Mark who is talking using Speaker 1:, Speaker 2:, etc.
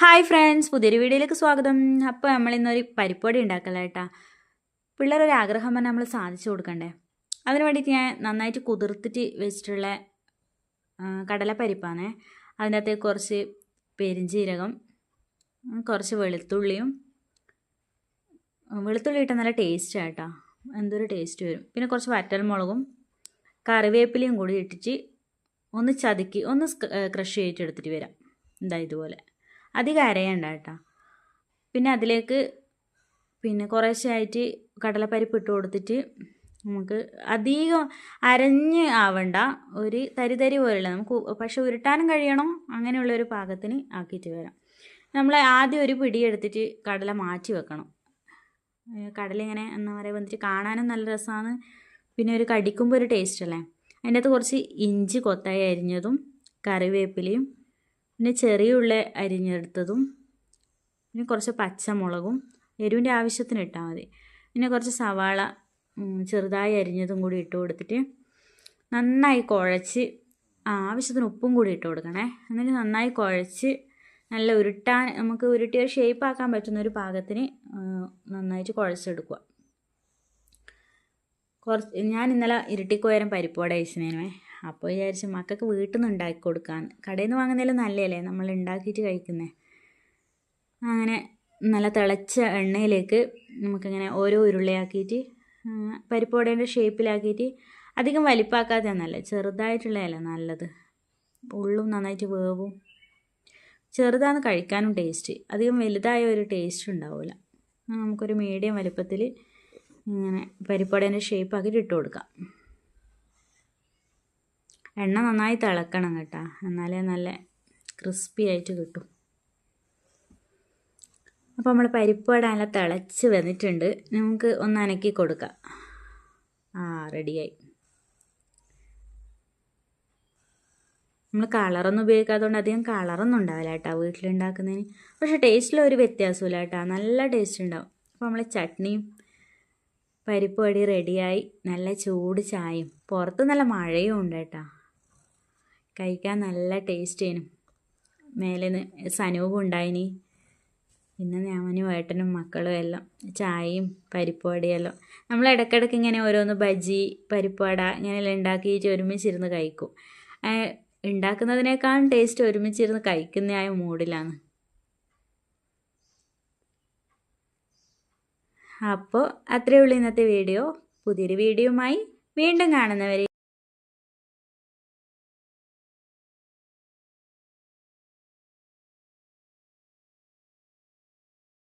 Speaker 1: Hi friends പുതിയൊരു വീഡിയോയിലേക്ക് സ്വാഗതം. അപ്പോൾ നമ്മൾ ഇന്നൊരു പരിപ്പൊടി ഉണ്ടാക്കല കേട്ടാ പിള്ളേരൊരു ആഗ്രഹം പറഞ്ഞാൽ നമ്മൾ സാധിച്ചു കൊടുക്കണ്ടേ? അതിന് വേണ്ടിയിട്ട് ഞാൻ നന്നായിട്ട് കുതിർത്തിട്ട് വെച്ചിട്ടുള്ള കടലപ്പരിപ്പാണേ. അതിന്റെ അകത്ത് കുറച്ച് പെരിഞ്ജീരകം കുറച്ച് വെളുത്തുള്ളിയും വെളുത്തുള്ളി ഇട്ടാൽ നല്ല ടേസ്റ്റ് ആട്ടോ എന്തൊരു ടേസ്റ്റ് വരും. പിന്നെ കുറച്ച് വറ്റൽമുളകും കറിവേപ്പിലയും കൂടി ഇട്ടിട്ട് ഒന്ന് ചതുക്കി ഒന്ന് ക്രഷ് ചെയ്തിട്ട് എടുത്തിട്ട് വരാം. എന്താ ഇതുപോലെ. അധികം അരയണ്ട കേട്ടോ. പിന്നെ അതിലേക്ക് പിന്നെ കുറേശ്ശായിട്ട് കടലപ്പരിപ്പ് ഇട്ട് കൊടുത്തിട്ട് നമുക്ക് അധികം അരഞ്ഞ് ആവണ്ട. ഒരു തരി തരി പോലെയുള്ള നമുക്ക് പക്ഷെ ഉരുട്ടാനും കഴിയണം. അങ്ങനെയുള്ള ഒരു പാകത്തിന് ആക്കിയിട്ട് വരാം. നമ്മൾ ആദ്യം ഒരു പിടി എടുത്തിട്ട് കടല മാറ്റി വെക്കണം. കടല ഇങ്ങനെ എന്താ പറയുക വന്നിട്ട് കാണാനും നല്ല രസമാണ് പിന്നെ ഒരു കടിക്കുമ്പോൾ ഒരു ടേസ്റ്റ് അല്ലേ? അതിന്റെ അകത്ത് കുറച്ച് ഇഞ്ചി കൊത്തായി അരിഞ്ഞതും കറിവേപ്പിലയും പിന്നെ ചെറിയ ഉള്ളി അരിഞ്ഞെടുത്തതും പിന്നെ കുറച്ച് പച്ചമുളകും എരിവിന്റെ ആവശ്യത്തിന് ഇട്ടാൽ മതി. പിന്നെ കുറച്ച് സവാള ചെറുതായി അരിഞ്ഞതും കൂടി ഇട്ട് കൊടുത്തിട്ട് നന്നായി കുഴച്ച് ആവശ്യത്തിന് ഉപ്പും കൂടി ഇട്ട് കൊടുക്കണേ. എന്നിട്ട് നന്നായി കുഴച്ച് നല്ല ഉരുട്ടാൻ നമുക്ക് ഉരുട്ടിയ ഷേപ്പ് ആക്കാൻ പറ്റുന്ന ഒരു പാകത്തിന് നന്നായിട്ട് കുഴച്ചെടുക്കുക. കുറച്ച് ഞാൻ ഇന്നലെ ഇരട്ടിക്കോയരം പരിപ്പോടെ അയച്ചിനേനുവേ അപ്പോൾ വിചാരിച്ചു മക്കൾക്ക് വീട്ടിൽ നിന്ന് ഉണ്ടാക്കി കൊടുക്കാൻ. കടയിൽ നിന്ന് വാങ്ങുന്നതിലും നല്ലതല്ലേ നമ്മൾ ഉണ്ടാക്കിയിട്ട് കഴിക്കുന്നത് അങ്ങനെ നല്ല തിളച്ച എണ്ണയിലേക്ക് നമുക്കിങ്ങനെ ഓരോ ഉരുളയാക്കിയിട്ട് പരിപ്പോടേന്റെ ഷേപ്പിലാക്കിയിട്ട് അധികം വലിപ്പാക്കാതെ നല്ല ചെറുതായിട്ടുള്ളതല്ല നല്ലത്. ഉള്ളും നന്നായിട്ട് വേവും. ചെറുതാണ് കഴിക്കാനും ടേസ്റ്റ് അധികം വലുതായ ഒരു ടേസ്റ്റ് ഉണ്ടാവില്ല നമുക്കൊരു മീഡിയം വലുപ്പത്തിൽ ഇങ്ങനെ പരിപ്പടേന്റെ ഷേപ്പാക്കിയിട്ട് ഇട്ട് കൊടുക്കാം. എണ്ണ നന്നായി തിളക്കണം കേട്ടോ. എന്നാലേ നല്ല ക്രിസ്പി ആയിട്ട് കിട്ടും. അപ്പോൾ നമ്മൾ പരിപ്പ് വട നല്ല തിളച്ച് വന്നിട്ടുണ്ട്. നമുക്ക് ഒന്ന് അനക്കി കൊടുക്കാം. ആ റെഡിയായി നമ്മൾ കളറൊന്നും ഉപയോഗിക്കാത്തതുകൊണ്ട് അധികം കളറൊന്നും ഉണ്ടാവില്ല കേട്ടോ വീട്ടിലുണ്ടാക്കുന്നതിന്. പക്ഷേ ടേസ്റ്റിൽ ഒരു വ്യത്യാസമില്ല കേട്ടോ. നല്ല ടേസ്റ്റ് ഉണ്ടാവും. അപ്പോൾ നമ്മൾ ചട്നിയും പരിപ്പ് വടി റെഡിയായി നല്ല ചൂട് ചായയും. പുറത്ത് നല്ല മഴയും ഉണ്ട് കേട്ടോ. കഴിക്കാൻ നല്ല ടേസ്റ്റ് ചെയ്യണം മേലെ സനൂപും ഉണ്ടായിനി. പിന്നെ ഞാനും ഏട്ടനും മക്കളും എല്ലാം ചായയും പരിപ്പുവടയെല്ലാം. നമ്മൾ ഇടയ്ക്കിടയ്ക്ക് ഇങ്ങനെ ഓരോന്ന് ബജി പരിപ്പുവട ഇങ്ങനെയെല്ലാം ഉണ്ടാക്കിയിട്ട് ഒരുമിച്ചിരുന്ന് കഴിക്കും. ഉണ്ടാക്കുന്നതിനേക്കാളും ടേസ്റ്റ് ഒരുമിച്ചിരുന്ന് കഴിക്കുന്ന ആയ മൂഡിലാണ്. അപ്പോൾ അത്രയേ ഉള്ളൂ ഇന്നത്തെ വീഡിയോ. പുതിയൊരു വീഡിയോയുമായി വീണ്ടും കാണുന്നവരെ